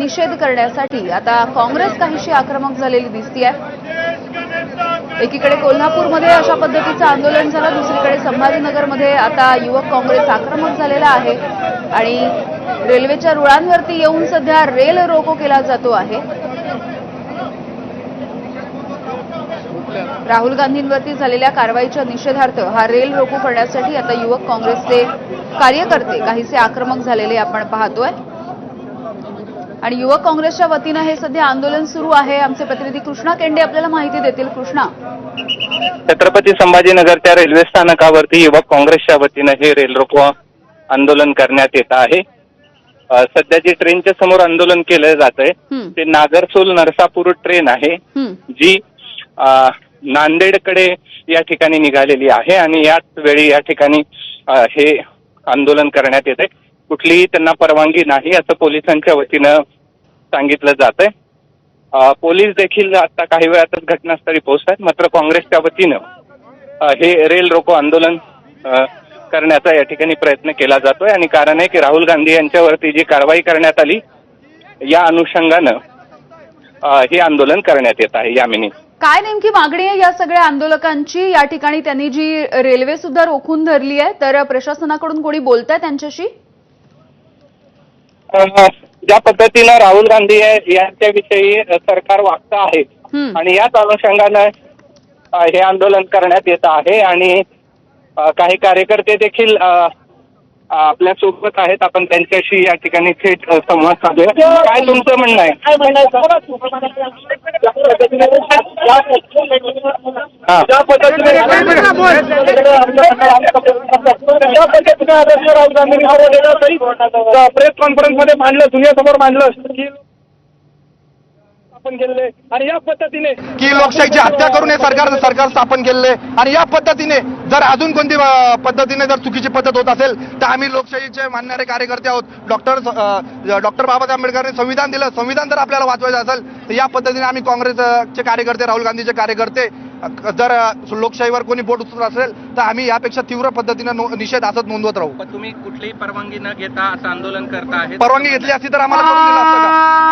निषेध करण्यासाठी आता काँग्रेस काहीशी आक्रमक झालेली दिसतीये. एकीकडे कोल्हापूरमध्ये अशा पद्धतीचं आंदोलन झालं दुसरीकडे संभाजीनगरमध्ये आता युवक काँग्रेस आक्रमक झालेला आहे. आणि रेल्वेच्या रुळांवरती येऊन सध्या रेल रोको केला जातो आहे. राहुल गांधींवरती झालेल्या कारवाईच्या निषेधार्थ हा रेल रोको करण्यासाठी आता युवक काँग्रेसचे कार्यकर्ते काहीसे आक्रमक झालेले आपण पाहतोय. आणि युवक काँग्रेसच्या वतीनं हे सध्या आंदोलन सुरू आहे. आमचे प्रतिनिधी कृष्णा केंडे आपल्याला माहिती देतील. कृष्णा. छत्रपती संभाजीनगरच्या रेल्वे स्थानकावरती युवक काँग्रेसच्या वतीनं हे रेल रोको आंदोलन करण्यात येत आहे. सध्या जे ट्रेनच्या समोर आंदोलन केलं जात आहे ते नागरसोल नरसापूर ट्रेन आहे जी नांदेडकडे या ठिकाणी निघालेली आहे आणि याच वेळी या ठिकाणी हे आंदोलन करण्यात येते कुठलीही त्यांना परवानगी नाही असं पोलिसांच्या वतीनं सांगितलं जात आहे पोलीस देखील आता काही वेळातच घटनास्थळी पोहोचतात. मात्र काँग्रेसच्या वतीनं हे रेल रोको आंदोलन करण्याचा या ठिकाणी प्रयत्न केला जातोय. आणि कारण आहे की राहुल गांधी यांच्यावरती जी कारवाई करण्यात आली या अनुषंगानं हे आंदोलन करण्यात येत आहे यामिनी. काय नेमकी मागणी आहे या सगळ्या आंदोलकांची? या ठिकाणी त्यांनी जी रेल्वे सुद्धा रोखून धरली आहे तर प्रशासनाकडून कोणी बोलताय त्यांच्याशी? ज्या पद्धतीनं राहुल गांधी यांच्याविषयी सरकार वागतं आहे आणि याच अनुषंगानं हे आंदोलन करण्यात येत आहे आणि काही कार्यकर्ते देखील आपल्यासोबत आहेत. आपण त्यांच्याशी या ठिकाणी थेट संवाद साधूया. काय तुमचं म्हणणं आहे. ज्या पद्धतीने ज्या पद्धतीने आदर्श राहुल गांधींनी प्रेस कॉन्फरन्समध्ये मांडलं दुनियासमोर मांडलं. की आपण आणि या पद्धतीने की लोकशाहीची हत्या करून हे सरकार सरकार स्थापन केलेले आणि या पद्धतीने जर अजून कोणती पद्धतीने जर चुकीची पद्धत होत असेल तर आम्ही लोकशाहीचे मानणारे कार्यकर्ते आहोत. डॉक्टर डॉक्टर बाबासाहेब आंबेडकरांनी संविधान दिलं. संविधान जर आपल्याला वाचवायचं असेल तर या पद्धतीने आम्ही काँग्रेसचे कार्यकर्ते राहुल गांधीचे कार्यकर्ते जर लोकशाहीवर कोणी बोट उचलत असेल तर आम्ही यापेक्षा तीव्र पद्धतीने निषेध असत नोंदवत राहू. तुम्ही कुठलीही परवानगी न घेता असं आंदोलन करता आहे? परवानगी घेतली असती तर आम्हाला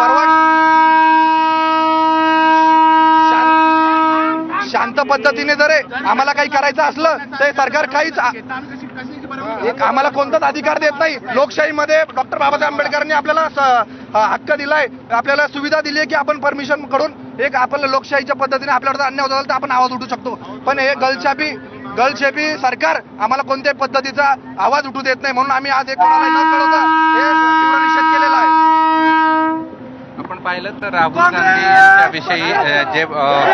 परवानगी शांत पद्धतीने जर आम्हाला काही करायचं असलं तर सरकार काहीच आम्हाला कोणताच अधिकार देत नाही. लोकशाहीमध्ये डॉक्टर बाबासाहेब आंबेडकरांनी आपल्याला हक्क दिलाय आपल्याला सुविधा दिली आहे की आपण परमिशनकडून एक आपल्याला लोकशाहीच्या पद्धतीने आपल्यावर अन्याय होत असेल तर आपण आवाज उठू शकतो. पण हे गलछापी गलछेपी सरकार आम्हाला कोणत्याही पद्धतीचा आवाज उठू देत नाही म्हणून आम्ही आज एक निषेध केलेला आहे. आपण पाहिलं तर राहुल गांधी यांच्याविषयी जे